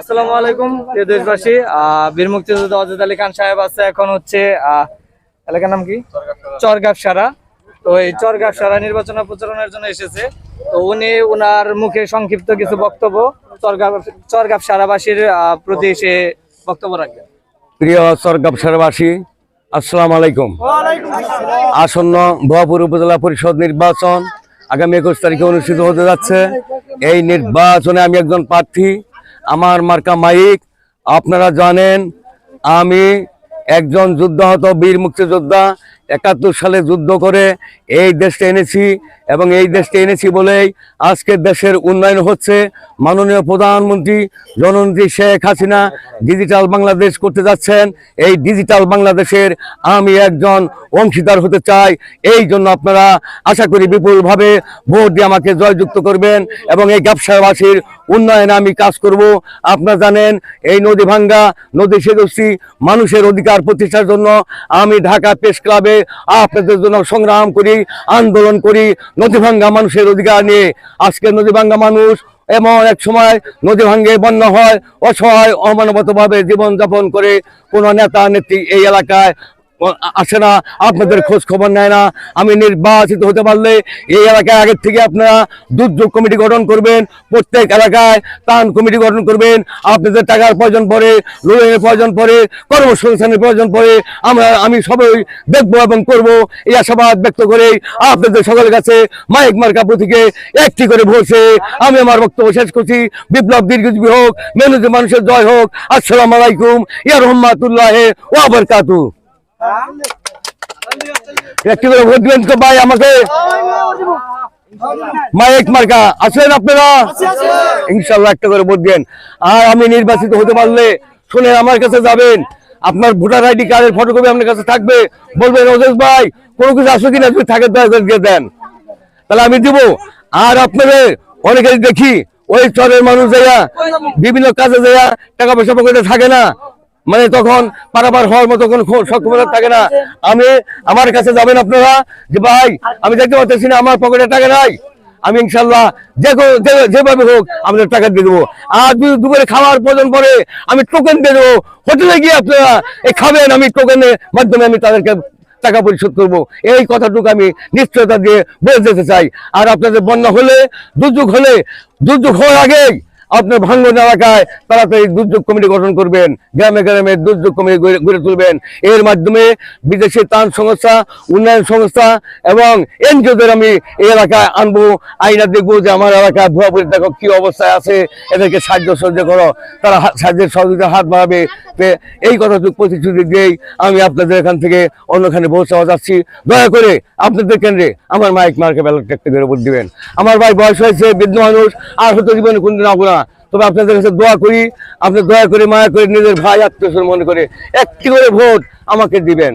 আসসালামু আলাইকুম প্রিয় দেশবাসী। আহ, বীর মুক্তিযোদ্ধা অজিত আলী খান সাহেব আছে এখন হচ্ছে এলাকার নাম কি? চরগাপসারা তো এই চরগাপসারা নির্বাচন প্রচারণের জন্য এসেছে। তো উনি উনার মুখে সংক্ষিপ্ত কিছু বক্তব্য চরগাপ চরগাপসারাবাসীর প্রতি সে বক্তব্য রাখবেন। প্রিয় সরকারবাসী আসসালামু আলাইকুম। আসন্ন ভুয়াপুর উপজেলা পরিষদ নির্বাচন আগামী একুশ তারিখে অনুষ্ঠিত হতে যাচ্ছে। এই নির্বাচনে আমি একজন প্রার্থী। আমার মার্কা মাইক, আপনারা জানেন, আমি একজন যুদ্ধাহত বীর মুক্তিযোদ্ধা, একাত্তর সালে যুদ্ধ করে এই দেশটা এনেছি। এবং এই দেশকে এনেছি বলেই আজকের দেশের উন্নয়ন হচ্ছে। মাননীয় প্রধানমন্ত্রী জননেত্রী শেখ হাসিনা ডিজিটাল বাংলাদেশ করতে যাচ্ছেন। এই ডিজিটাল বাংলাদেশের আমি একজন অংশীদার হতে চাই। এই জন্য আপনারা আশা করি বিপুলভাবে ভোট দিয়ে আমাকে জয়যুক্ত করবেন এবং এই ব্যবসাবাসীর উন্নয়নে আমি কাজ করব। আপনারা জানেন, এই নদী ভাঙ্গা, নদী সেদস্যি মানুষের অধিকার প্রতিষ্ঠার জন্য আমি ঢাকা প্রেস ক্লাবে আপনাদের জন্য সংগ্রাম করি, আন্দোলন করি নদী ভাঙ্গা মানুষের অধিকার নিয়ে আজকে নদীভাঙ্গা মানুষ এমন এক সময় নদী ভাঙ্গে বন্য হয়, অসহায়, অমানবতভাবে জীবনযাপন করে কোনো নেতা নেত্রী এই এলাকায় আসে না আপনাদের খোঁজ খবর নেয় না। আমি নির্বাচিত হতে পারলে এই এলাকায় আগের থেকে আপনারা দুর্যোগ কমিটি গঠন করবেন প্রত্যেক এলাকায় ত্রাণ কমিটি গঠন করবেন। আপনাদের টাকার প্রয়োজন পড়ে লোনের প্রয়োজন পড়ে কর্মসংস্থানের প্রয়োজন পড়ে আমরা আমি সবাই দেখব এবং করব। এই আশাবাদ ব্যক্ত করে আপনাদের সকলের কাছে মাইক মার্কা প্রতীকে একটি করে বসে আমি আমার বক্তব্য শেষ করছি। বিপ্লব দীর্ঘজীবী হোক মেনুজে মানুষের জয় হোক। আসসালামু আলাইকুম ইয়া রহমাতুল্লাহ ও আবরকাতু করে ভোট দিবেন তো ভাই আমাকে। মার্কা আছেন আপনারা? ইনশাল্লাহ একটা করে ভোট দেন আর আমি নির্বাচিত হতে পারলে শুনে আমার কাছে যাবেন। আপনার ভোটার আইডি কার্ডের ফটোকপি আপনার কাছে থাকবে। বলবেন ওজেশ ভাই, কোনো কিছু আসো কিনা যদি থাকে দিয়ে দেন। তাহলে আমি দিব। আর আপনাদের অনেকে দেখি, ওই চরের মানুষ যাইয়া, বিভিন্ন কাজে যাইয়া টাকা পয়সা পকেটে থাকে না। মানে তখন পারাবার হওয়ার মতো কোনো সক্ষমতা থাকে না। আমি, আমার কাছে যাবেন আপনারা? যে ভাই, আমি দেখতে পাচ্ছি না, আমার পকেটে টাকা নাই। আমি ইনশাল্লাহ যে যেভাবে হোক আমাদের টাকা দিয়ে দেবো। আর দুপুরে খাওয়ার প্রয়োজন পড়ে, আমি টোকেন দিয়ে দেবো। হোটেলে গিয়ে আপনারা এই খাবেন, আমি টোকেনের মাধ্যমে আমি তাদেরকে টাকা পরিশোধ করব। এই কথাটুকু আমি নিশ্চয়তা দিয়ে বলে যেতে চাই। আর আপনাদের বন্যা হলে, দুর্যোগ হলে, দুর্যোগ হওয়ার আগেই আপনার ভাঙ্গন এলাকায় তাড়াতাড়ি দুর্যোগ কমিটি গঠন করবেন। গ্রামে গ্রামে দুর্যোগ কমিটি গড়ে- তুলবেন। এর মাধ্যমে বিদেশি ত্রাণ সংস্থা, উন্নয়ন সংস্থা এবং এনজিওদের আমি এই এলাকায় আনব। আইনা দেখব যে আমার এলাকায় ভুয়াপুরি দেখো কি অবস্থায় আছে, এদেরকে সাহায্য সহ্য করো। তারা সাহায্যের সহযোগিতা হাত বাড়াবে। এই কথাটুকু প্রতিশ্রুতি দিয়েই আমি আপনাদের এখান থেকে অন্যখানে পৌঁছাওয়া যাচ্ছি। দয়া করে আপনাদের কেন্দ্রে আমার মাইক মার্কে ব্যালট করে ভোট দিবেন। আমার ভাই বয়স হয়েছে, বৃদ্ধ মানুষ, আর হয়তো জীবনে কোনদিন আবো না। তবে আপনাদের কাছে দোয়া করি, আপনি দয়া করে মায়া করে নিজের ভাই আত্মীয় মনে করে একটি করে ভোট আমাকে দিবেন।